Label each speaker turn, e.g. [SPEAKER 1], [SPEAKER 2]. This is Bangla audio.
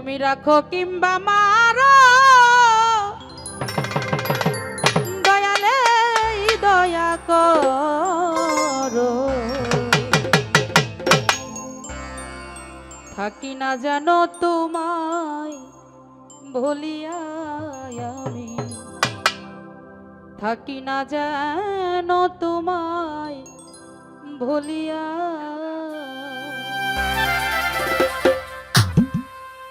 [SPEAKER 1] তুমি রাখো কিংবা মারো। দয়ালে দয়া করো। থাকি না জানো তোমায় ভুলিয়া আমি। থাকি না যেন তোমায় ভুলিয়া